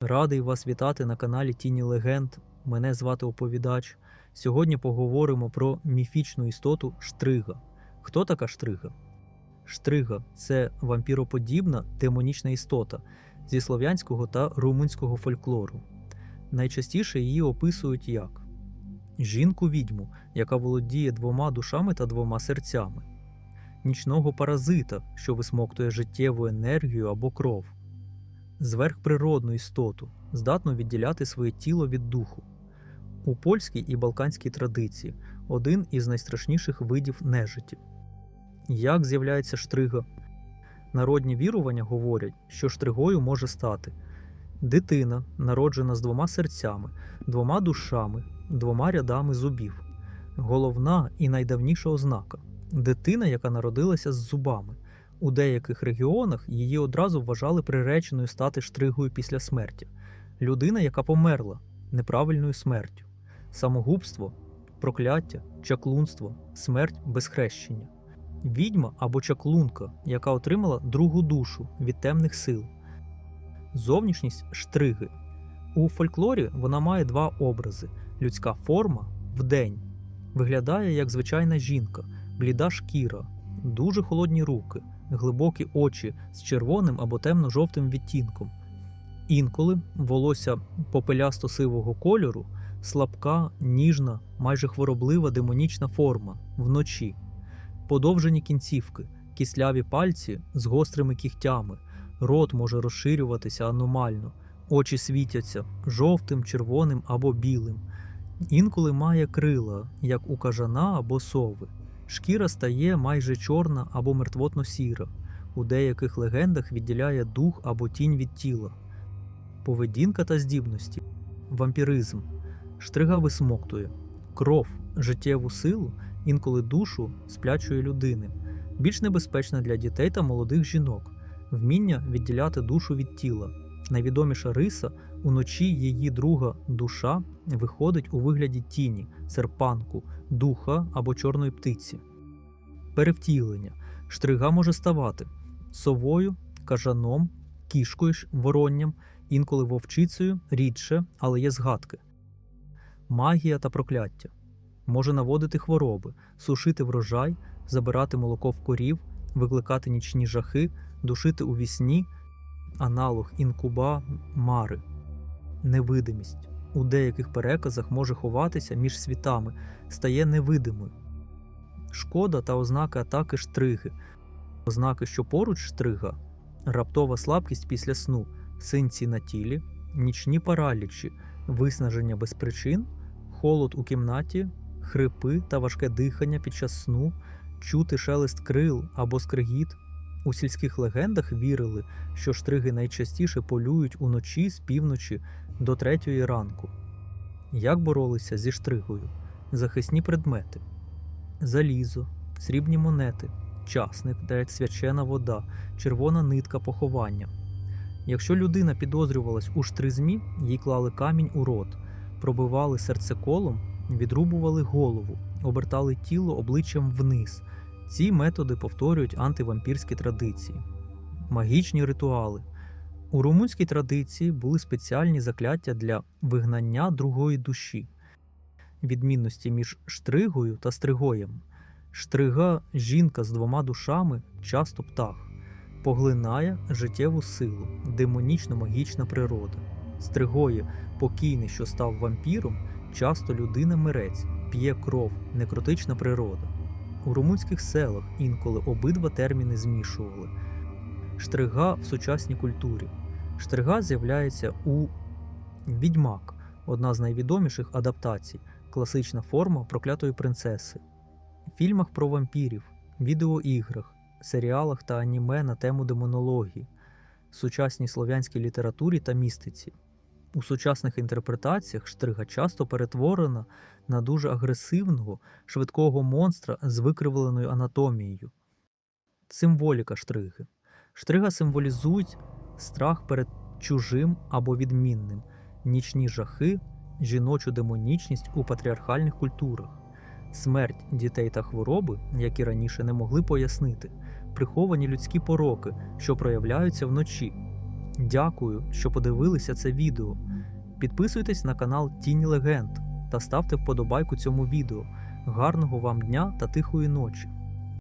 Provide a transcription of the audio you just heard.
Радий вас вітати на каналі Тіні Легенд. Мене звати Оповідач. Сьогодні поговоримо про міфічну істоту Штрига. Хто така Штрига? Штрига це вампіроподібна демонічна істота зі слов'янського та румунського фольклору. Найчастіше її описують як жінку-відьму, яка володіє двома душами та двома серцями, нічного паразита, що висмоктує життєву енергію або кров, зверхприродну істоту, здатну відділяти своє тіло від духу. У польській і балканській традиції один із найстрашніших видів нежиті. Як з'являється штрига? Народні вірування говорять, що штригою може стати дитина, народжена з двома серцями, двома душами, двома рядами зубів. Головна і найдавніша ознака дитина, яка народилася з зубами. У деяких регіонах її одразу вважали приреченою стати штригою після смерті. Людина, яка померла неправильною смертю, самогубство, прокляття, чаклунство, смерть без хрещення. Відьма або чаклунка, яка отримала другу душу від темних сил. Зовнішність штриги. У фольклорі вона має два образи: людська форма вдень. Виглядає як звичайна жінка, бліда шкіра, дуже холодні руки, глибокі очі з червоним або темно-жовтим відтінком. Інколи волосся попелясто-сивого кольору, слабка, ніжна, майже хвороблива демонічна форма вночі, подовжені кінцівки, кисляві пальці з гострими кігтями, рот може розширюватися аномально, очі світяться жовтим, червоним або білим. Інколи має крила, як у кажана або сови. Шкіра стає майже чорна або мертвотно сіра. У деяких легендах відділяє дух або тінь від тіла. Поведінка та здібності, вампіризм, штрига висмоктує, кров, життєву силу, інколи душу сплячої людини, більш небезпечна для дітей та молодих жінок, вміння відділяти душу від тіла. Найвідоміша риса уночі її друга душа виходить у вигляді тіні, серпанку, духа або чорної птиці. Перевтілення. Штрига може ставати совою, кажаном, кішкою воронням, інколи вовчицею, рідше, але є згадки. Магія та прокляття. Може наводити хвороби, сушити врожай, забирати молоко в корів, викликати нічні жахи, душити у вісні, аналог інкуба мари. Невидимість. У деяких переказах може ховатися між світами, стає невидимою. Шкода та ознаки атаки штриги. Ознаки, що поруч штрига, раптова слабкість після сну, синці на тілі, нічні паралічі, виснаження без причин, холод у кімнаті, хрипи та важке дихання під час сну, чути шелест крил або скригіт. У сільських легендах вірили, що штриги найчастіше полюють уночі з півночі до третьої ранку. Як боролися зі штригою? Захисні предмети, залізо, срібні монети, часник та свячена вода, червона нитка поховання. Якщо людина підозрювалась у штризмі, їй клали камінь у рот, пробивали серце колом, відрубували голову, обертали тіло обличчям вниз. Ці методи повторюють антивампірські традиції. Магічні ритуали. У румунській традиції були спеціальні закляття для вигнання другої душі, відмінності між штригою та стригоєм. Штрига жінка з двома душами, часто птах, поглинає життєву силу, демонічно-магічна природа. Стригоє покійний, що став вампіром, часто людина-мирець, п'є кров, некротична природа. У румунських селах інколи обидва терміни змішували. Штрига в сучасній культурі. Штрига з'являється у Відьмак, одна з найвідоміших адаптацій, класична форма проклятої принцеси. Фільмах про вампірів, відеоіграх, серіалах та аніме на тему демонології, сучасній слов'янській літературі та містиці. У сучасних інтерпретаціях штрига часто перетворена на дуже агресивного, швидкого монстра з викривленою анатомією. Символіка штриги. Штрига символізують страх перед чужим або відмінним, нічні жахи, жіночу демонічність у патріархальних культурах, смерть дітей та хвороби, які раніше не могли пояснити, приховані людські пороки, що проявляються вночі, Дякую, що подивилися це відео. Підписуйтесь на канал Тіні Легенд та ставте вподобайку цьому відео. Гарного вам дня та тихої ночі!